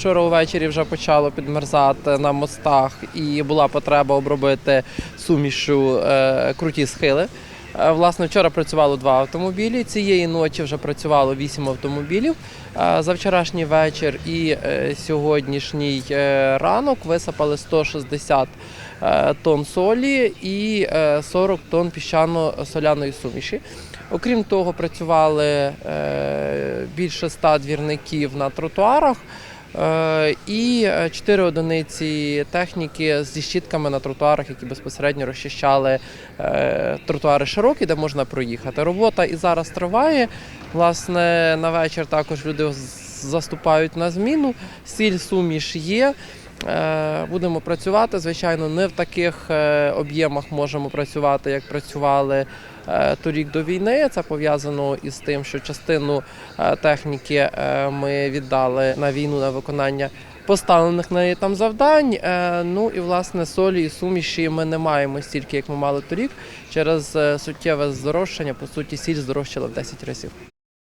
Вчора увечері вже почало підмерзати на мостах і була потреба обробити сумішу е, круті схили. Е, Власне, вчора працювало два автомобілі. Цієї ночі вже працювало вісім автомобілів. Е, За вчорашній вечір і сьогоднішній ранок висипали 160 е, тонн солі і е, 40 тонн піщано-соляної суміші. Окрім того, працювали більше ста двірників на тротуарах. Е, І е, чотири одиниці техніки зі щітками на тротуарах, які безпосередньо розчищали е, тротуари широкі, де можна проїхати. Робота і зараз триває. Власне, на вечір також люди заступають на зміну. Сіль суміш є. Е, Будемо працювати. Звичайно, не в таких е, об'ємах можемо працювати, як працювали е, торік до війни. Це пов'язано із тим, що частину техніки ми віддали на війну на виконання поставлених неї там завдань. Ну і власне солі і суміші ми не маємо стільки, як ми мали торік. Через суттєве здорожчання, по суті, сіль здорожчала в 10 разів.